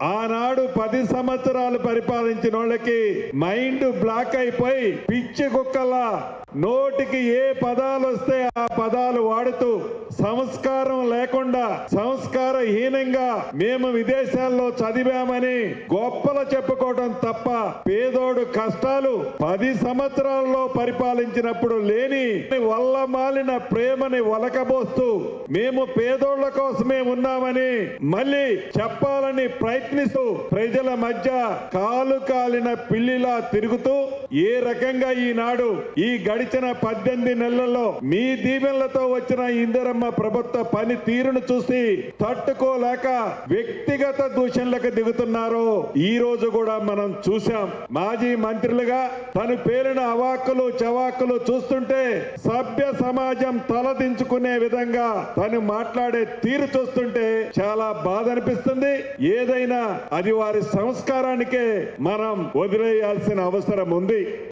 I ఆనాడు పది సంవత్సరాలు పరిపాలించిన వాళ్ళకి మైండ్ బ్లాక్ అయిపోయి పిచ్చి కుక్కలా నోటికి ఏ పదాలు వస్తే ఆ పదాలు వాడుతూ సంస్కారం లేకుండా సంస్కారహీనంగా మేము విదేశాల్లో చదివామని గొప్పలు చెప్పుకోవడం తప్ప పేదోడు కష్టాలు పది సంవత్సరాల్లో పరిపాలించినప్పుడు లేని వల్ల మాలిన ప్రేమని వలకబోస్తూ మేము పేదోళ్ళ కోసమే ఉన్నామని మళ్ళీ చెప్పాలని ప్రయత్నిస్తూ ప్రజల మధ్య కాలు కాలిన పిల్లిలా తిరుగుతూ ఏ రకంగా ఈనాడు ఈ గడిచిన పద్దెనిమిది నెలల్లో మీ దీవెనలతో వచ్చిన ఇందిరమ్మ ప్రభుత్వ పని తీరును చూసి తట్టుకోలేక వ్యక్తిగత దూషణలకు దిగుతున్నారు. ఈ రోజు కూడా మనం చూసాం మాజీ మంత్రులుగా తను పేలిన అవాక్కులు చవాకులు చూస్తుంటే సభ్య సమాజం తలదించుకునే విధంగా తను మాట్లాడే తీరు చూస్తుంటే చాలా బాధ అనిపిస్తుంది. ఏదైనా అది వారి సంస్కారానికే మనం వదిలేయాల్సిన అవసరం ఉంది.